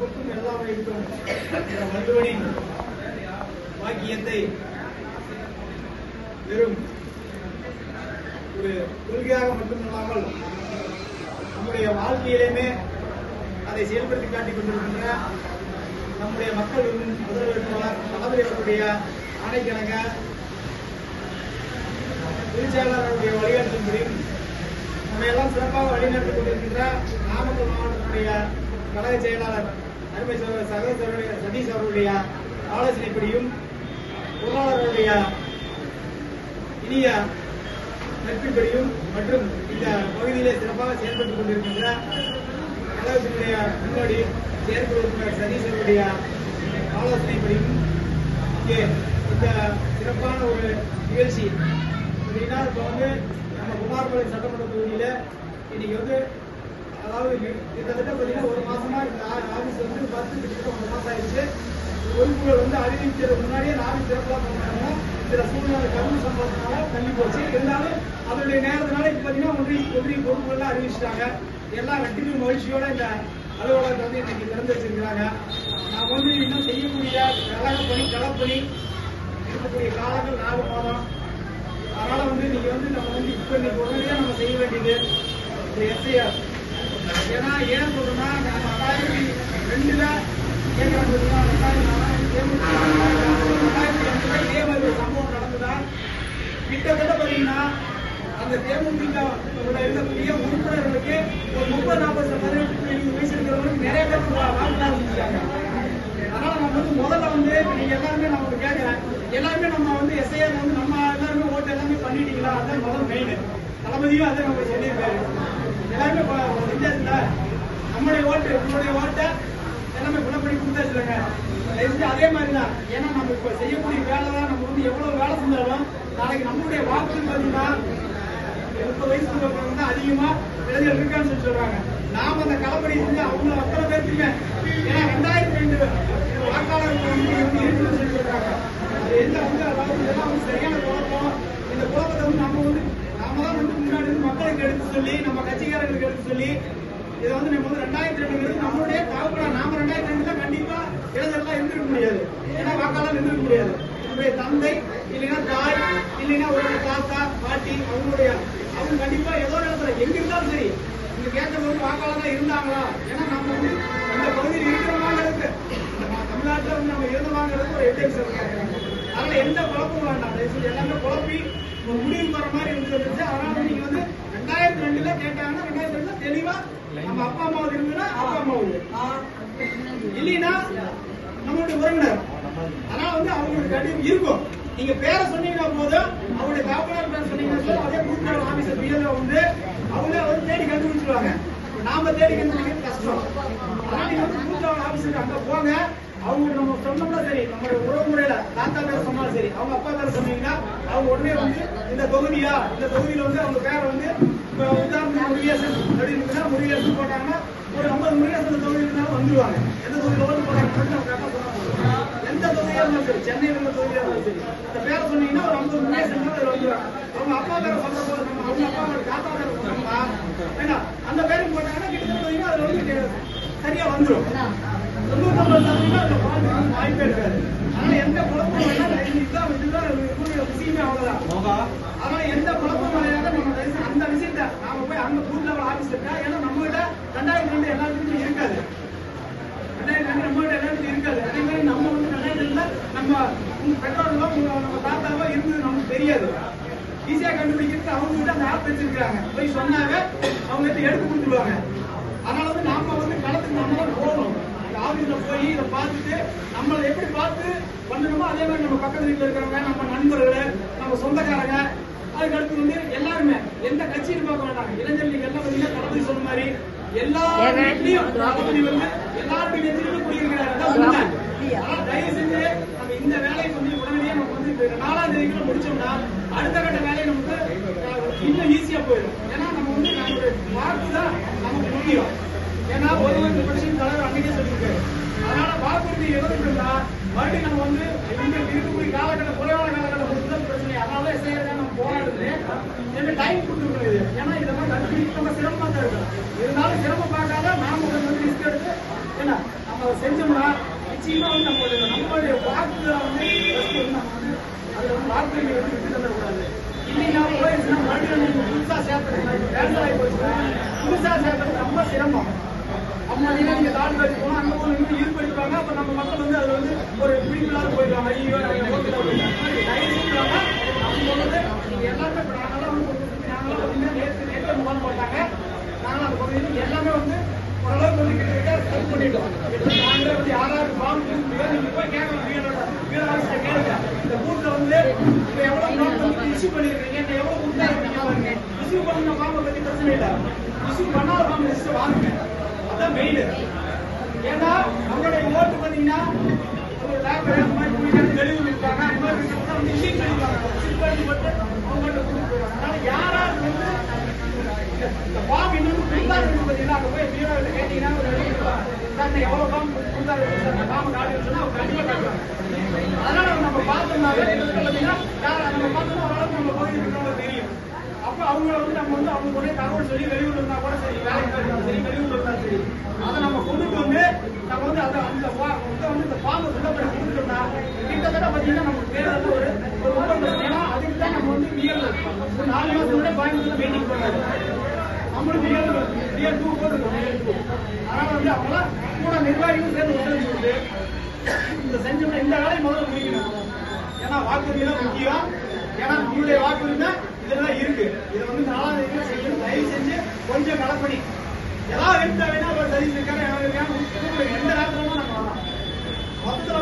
பிறப்புக்கும் எல்லா இருக்கும் மருத்துவனின் வாக்கியத்தை வெறும் ஒரு கொள்கையாக மட்டுமல்லாமல் நம்முடைய வாழ்க்கையிலுமே அதை செயல்படுத்தி காட்டிக் கொண்டிருக்கின்ற நம்முடைய மக்கள் முதல்வர் தளபதி அவர்களுடைய ஆணைக்கிழங்க பொதுச்செயலாளருடைய வழிகாட்டும்படி நம்ம எல்லாம் சிறப்பாக வழிநடத்திக் கொண்டிருக்கின்ற நாமக்கல் மாவட்டத்துடைய கழக செயலாளர் அருமை சகோதரருடைய சதீஷ் அவர்களுடைய ஆலோசனைப்படியும் பொருளாளர்களுடைய இனிய நட்பின்படியும் மற்றும் இந்த பகுதியிலே சிறப்பாக செயல்பட்டுக் கொண்டிருக்கின்ற கழகத்தினுடைய முன்னோடி செயற்குழு உறுப்பினர் சதீஷ் அவருடைய ஆலோசனைப்படியும் இங்கே இந்த சிறப்பான ஒரு நிகழ்ச்சி. அப்படின்னா இப்போ வந்து நம்ம குமாரபாளையம் சட்டமன்ற தொகுதியில் இன்னைக்கு வந்து அதாவது கிட்டத்தட்ட பார்த்தீங்கன்னா ஒரு மாசமா இந்த ஆ- ஆபீஸ் வந்து பத்து கிட்டத்தட்ட ஒரு மாசம் ஆயிடுச்சு பொறுப்புகள் வந்து அறிவிக்கிறது முன்னாடியே நானும் சிறப்பாக பண்ணாங்க சில சூழ்நிலை கருணை சம்பவத்தினால தள்ளி போச்சு. இருந்தாலும் அதனுடைய நேரத்தினால இப்போ பார்த்தீங்கன்னா ஒன்றிய ஒன்றிய பொறுப்புகள்லாம் அறிவிச்சிட்டாங்க. எல்லாம் வெற்றிக்கு மகிழ்ச்சியோட இந்த அலுவலகத்தை வந்து இன்னைக்கு திறந்து வச்சிருக்கிறாங்க. நான் வந்து இன்னும் செய்யக்கூடிய கழக பண்ணி களப்பணி இருக்கக்கூடிய காலங்கள் நாலு மாதம். அதனால வந்து நீங்க வந்து நம்ம வந்து இப்ப இன்னைக்கு உடனடியா நம்ம செய்ய வேண்டியது இந்த எஸ்ஐஆர் ஏன்னா ஏன் சொல்றேன்னா நம்ம ரெண்டாயிரத்தி ரெண்டுல கேட்கறாங்க ரெண்டாயிரத்தி ரெண்டுல இதே மாதிரி ஒரு சம்பவம் நடந்ததா? கிட்டத்தட்ட பாத்தீங்கன்னா அந்த தேமுதிக இருக்கக்கூடிய உறுப்பினர்களுக்கு ஒரு முப்பது நாற்பது சதவீதத்துக்கு வயசு இருக்கிறவங்களுக்கு நிறைய பேர் வாக்குறுதி இருந்துச்சாங்க அதனால நம்ம வந்து முதல்ல வந்து நீங்க எல்லாருமே நான் கேட்கிறேன் எல்லாருமே நம்ம வந்து எஸ்ஐஆர் வந்து நம்ம எல்லாருமே ஓட்டு எல்லாமே பண்ணிட்டீங்களா? அதான் முதல் மெயின் தளபதியும் அதை நம்ம சொல்லியிருக்காரு. எல்லாருமே ப- செஞ்சாச்சுல நம்மளுடைய ஓட்டு உங்களுடைய ஓட்டை எல்லாமே குணப்படி கொடுத்தாச்சுலங்க. தயவு அதே மாதிரி தான் ஏன்னா நம்ம இப்போ செய்யக்கூடிய வேலை தான் நம்ம வந்து எவ்வளவு வேலை செஞ்சாலும் நாளைக்கு நம்மளுடைய வாக்குகள் பார்த்தீங்கன்னா முப்பது வயசு உள்ளவங்க தான் அதிகமா இளைஞர் இருக்கான்னு சொல்லி சொல்றாங்க. நாம அந்த களப்பணி செஞ்சு அவங்க அத்தனை பேருக்குமே ஏன்னா ரெண்டாயிரத்தி ரெண்டு வாக்காளர்கள் வந்து வந்து இருக்குன்னு சொல்லி சொல்றாங்க. எந்த வந்து அதாவது இதெல்லாம் வந்து சரியான குழப்பம். இந்த குழப்பத்தை வந்து நம்ம வந்து நாம தான் வந்து முன்னாடி இருந்து மக்களுக்கு எடுத்து சொல்லி நம்ம கட்சிக்காரர்களுக்கு எடுத்து சொல்லி இதை வந்து நம்ம வந்து ரெண்டாயிரத்தி ரெண்டுங்கிறது நம்மளுடைய தகவலா நாம ரெண்டாயிரத்தி ரெண்டுல கண்டிப்பா இளைஞர்லாம் இருந்திருக்க முடியாது. ஏன்னா வாக்காளர் இருந்திருக்க முடியாது. நம்முடைய தந்தை இல்லைன்னா தாய் இல்லைன்னா ஒரு தாத்தா பாட்டி அவங்களுடைய அவங்க கண்டிப்பா ஏதோ ஒரு இடத்துல எங்க இருந்தாலும் சரி இந்த கேட்ட வந்து வாக்காளர் இருந்தாங்களா? ஏன்னா நம்ம வந்து அந்த பகுதியில் இருக்கிறவங்களுக்கு நம்ம தமிழ்நாட்டுல வந்து நம்ம இருந்தவாங்கிறது ஒரு எவிடன்ஸ் இருக்காங்க அதனால எந்த குழப்பமும் வேண்டாம். எல்லாமே குழப்பி ஒரு முடிவு வர மாதிரி இருந்துச்சு. அதனால நீங்க வந்து ரெண்டாயிரத்தி ரெண்டுல கேட்டாங்கன்னா ரெண்டாயிரத்தி ரெண்டுல தெளிவா நம்ம அப்பா அம்மா இருந்ததுன்னா அப்பா அம்மாவுக்கு இல்லைன்னா நம்மளுடைய உறவினர். அதனால வந்து அவங்களுக்கு கண்டிப்பா இருக்கும். நீங்க பேரை சொன்னீங்கன்னா போதும் அவங்களுடைய காப்பனார் பேர் சொன்னீங்கன்னா அதே கூட்டுறவு ஆபீசர் பிஎல்ஓ வந்து அவங்க வந்து தேடி கண்டுபிடிச்சிருவாங்க. நாம தேடி கண்டுபிடிக்கிறது கஷ்டம். அதனால நீங்க வந்து கூட்டுறவு ஆபீசருக்கு அங்க போங்க. அவங்க நம்ம சொன்னோம்னா சரி நம்மளுடைய உறவு முறையில தாத்தா பேர் சொன்னாலும் சரி அவங்க அப்பா பேர் சொன்னீங்கன்னா அவங்க உடனே வந்து இந்த தொகுதியா? இந்த தொகுதியில வந்து அவங்க பேரை வந்து இப்ப உதாரணத்துக்கு முருகேசன் அப்படின்னு முருகேசன் போட்டாங்கன்னா ஒரு ஐம்பது முருகேசன் தொகுதி இருந்தாலும் வந்துருவாங்க. எந்த தொகுதியில் ஓட்டு போட்டாங்க நம்ம கரெக்டாக. எந்த தொகுதியா இருந்தாலும் சரி சென்னையில் உள்ள தொகுதியா இருந்தாலும் சரி. அந்த பேரை சொன்னீங்கன்னா ஒரு ஐம்பது முருகேசன் அதில் வந்துருவாங்க. அவங்க அப்பா பேரை போது நம்ம அவங்க அப்பா பேர் தாத்தா பேரை சொன்னோம்னா ஏன்னா அந்த பேருக்கு போட்டாங்கன்னா கிட்டத்தட்ட அதுல வந்து சரியா வந்துரும். தொண்ணூத்தொன்பது சதவீதம் அதுல வாழ்றதுக்கு வாய்ப்பே இருக்காது. அதனால எந்த குழப்பமும் வேண்டாம். இதுதான் இதுதான் விஷயமே அவ்வளவுதான். அதனால எந்த குழப்பமும் கிடையாது அந்த விஷயத்த நாம போய் அங்க பூத் லெவல் ஆபீஸ் இருக்கா? ஏன்னா நம்ம கிட்ட ரெண்டாயிரத்தி ரெண்டு எல்லாருக்கும் இருக்காது. ரெண்டாயிரத்தி ரெண்டு நம்ம கிட்ட எல்லாருக்கும் இருக்காது. அதே மாதிரி நம்ம வந்து ரெண்டாயிரத்தி ரெண்டுல நம்ம உங்க பெற்றோர்களோ உங்க நம்ம தாத்தாவோ இருந்தது நமக்கு தெரியாது. ஈஸியா கண்டுபிடிக்கிறது அவங்க கிட்ட அந்த ஆப் வச்சிருக்காங்க போய் சொன்னாங்க அவங்க கிட்ட எடுத்து கொடுத்துருவாங்க. அதனால வந்து நாம வந்து களத்துக்கு நம்ம தான் போகணும். ஆபீஸ்ல போய் இதை பார்த்துட்டு நம்மளை எப்படி பார்த்து பண்ணணுமோ அதே மாதிரி நம்ம பக்கத்து வீட்டில் இருக்கிறவங்க நம்ம நண்பர்கள் நம்ம சொந்தக்காரங்க அதுக்கு அடுத்து வந்து எல்லாருமே எந்த கட்சியும் பார்க்க வேண்டாம் இளைஞர் நீங்க எல்லாம் வந்து தளபதி சொன்ன மாதிரி எல்லா வீட்லயும் தளபதி வந்து எல்லாருடைய நெஞ்சிலுமே குடியிருக்கிறாரு தயவு செஞ்சு நம்ம இந்த வேலையை வந்து உடனடியாக நம்ம வந்து நாலாம் தேதிக்குள்ள முடிச்சோம்னா அடுத்த கட்ட வேலையை நமக்கு இன்னும் ஈஸியா போயிடும். ஏன்னா நம்ம வந்து நம்மளுடைய வாக்கு தான் நமக்கு முக்கியம். ஏன்னா ஒருவர் கட்சியின் தலைவர் அன்னைக்கே சொல்லியிருக்காரு. அதனால வாக்குறுதி எதுவும் இருந்தா மறுபடியும் நம்ம வந்து இந்த இருக்கக்கூடிய காலகட்டம் குறைவான காலகட்டம் பொறுத்து பிரச்சனை. அதனால எஸ்ஐஆர் நம்ம போராடுறது. எனக்கு டைம் கொடுத்துருக்கணும் ஏன்னா இதெல்லாம் கண்டுபிடிக்க நம்ம சிரமமாக தான் இருக்கும் இருந்தாலும் சிரமம் பார்க்காத நாம வந்து ரிஸ்க் எடுத்து நம்ம அதை செஞ்சோம்னா நிச்சயமா வந்து நம்மளுடைய நம்மளுடைய வந்து நம்ம வந்து அதுல வந்து வந்து விட்டு தரக்கூடாது இல்லைன்னா போயிடுச்சுன்னா மறுபடியும் நீங்க புதுசா சேர்த்துறது கேன்சல் ஆகி போச்சுன்னா புதுசாக சேர்த்துறது ரொம்ப சிரமம். அம்மா நீங்க நீங்க தாடி போனா அங்க போய் அப்ப நம்ம மக்கள் வந்து அது வந்து ஒரு பிடிப்பில்லாத போயிடுவாங்க ஐயோ நம்ம ஓட்டுல எல்லாருமே வந்து வந்து நேற்று நேற்று போட்டாங்க நாங்களும் எல்லாமே வந்து ஓரளவுக்கு வந்து கிட்டத்தட்ட செட் பண்ணிட்டோம் நாங்களே வந்து யாராவது ஃபார்ம் நீங்க போய் கேட்கணும் வீரோட வீரவாசியை கேளுங்க இந்த பூத்துல வந்து இப்ப எவ்வளோ ஃபார்ம் வந்து இஷ்யூ பண்ணிருக்கீங்க இந்த எவ்வளவு பூத்தா இருக்கீங்க இஷ்யூ பண்ண பிரச்சனை இல்லை இஷ்யூ பண்ணாத ஃபார்ம் லிஸ்ட் வாங்குங்க அதான் மெயின் ஏன்னா அவங்களுடைய ஓட்டு பாத்தீங்கன்னா ஒரு லேபர் அந்த மாதிரி குடிக்காத தெளிவு இருக்காங்க அந்த மாதிரி வந்து இஷ்யூ போட்டு அவங்கள்ட்ட கொடுத்து போயிடுவாங்க யார் இந்த ஃபார்ம் இன்னும் கொடுத்தாரு பார்த்தீங்கன்னா அங்க போய் பீரோவில் கேட்டீங்கன்னா ஒரு வெளியே சார் நான் எவ்வளவு ஃபார்ம் கொடுத்தாரு சார் அந்த ஃபார்ம் காட்டுன்னு சொன்னா அவங்க கண்டிப்பா காட்டுவாங்க அதனால நம்ம பார்த்தோம்னாவே பார்த்தீங்கன்னா யார் நம்ம பார்த்தோம்னா ஓரளவுக்கு நம்ம பகுதியில் இருக்கிறவங்க தெரியும் அப்போ அவங்கள வந்து நம்ம வந்து அவங்க கூட தகவல் சொல்லி வெளியூர்ல இருந்தால் கூட சரி வேலைக்கு இருந்தாலும் சரி வெளியூர்ல இருந்தா சரி அதை நம்ம கொண்டுட்டு வந்து நம்ம வந்து அதை அந்த வா- இதை வந்து இந்த ஃபார்ம் ஃபில்அப் பண்ணி கொடுத்துட்டோம்னா கிட்டத்தட்ட பார்த்தீங்கன்னா நமக்கு தேர்தல் ஒரு ஒரு ஒன்பது ஏன்னா அதுக்கு தான் நம்ம வந்து பிஎல் ஒரு நாலு மாசம் கூட கோயம்புத்தூர்ல மீட்டிங் பண்ணாரு நம்மளும் பிஎல் பிஎல் டூ போட்டுருக்கோம் பிஎல் டூ அதனால வந்து அவங்களாம் கூட நிர்வாகிகளும் சேர்ந்து ஒத்துழைச்சு கொடுத்து இந்த செஞ்சோம்னா இந்த வேலையை முதல்ல முடிக்கணும் ஏன்னா வாக்குறுதி தான் முக்கியம் ஏன்னா நம்மளுடைய வாக்குறுதி இதெல்லாம் இருக்கு இதை வந்து நாலாம் தேதி செய்யணும் தயவு செஞ்சு கொஞ்சம் கலப்பணி ஏதாவது இருந்தா வேணா ஒரு சரி இருக்காரு யாரும் இருக்காங்க எந்த நேரத்துல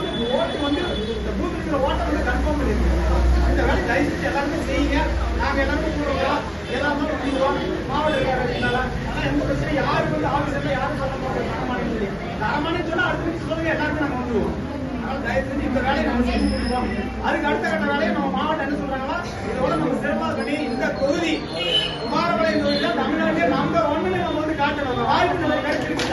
வந்து ஓட்டு வந்து இந்த பூத் இருக்கிற ஓட்டை வந்து கன்ஃபார்ம் பண்ணிருக்கோம். இந்த வேலை தயவு செஞ்சு எல்லாருமே செய்யுங்க. நாங்க எல்லாருமே கூட வரோம் எதா இருந்தாலும் பண்ணிடுவோம் மாவட்ட இருக்காங்க ஆனா எந்த பிரச்சனை யாருக்கு வந்து ஆஃபீஸர்ல யாரும் சொல்ல மாட்டோம். தரமானு சொல்லி. தரமானு சொன்னா அடுத்த நிமிஷம் சொல்லுங்க எல்லாருமே நம்ம வந்துடுவோம் அதனால தயவு செஞ்சு இந்த வேலையை நம்ம செஞ்சு முடிப்போம் அதுக்கு அடுத்த கட்ட வேலையை நம்ம மாவட்டம் என்ன சொல்றாங்களோ இதோட நம்ம சிறப்பாக பண்ணி இந்த தொகுதி குமாரபாளையம் தொகுதியில தமிழ்நாட்டிலே நம்பர் ஒன்னுல நம்ம வந்து காட்டணும். அந்த வாய்ப்பு நமக்கு கிடைச்சிருக்கு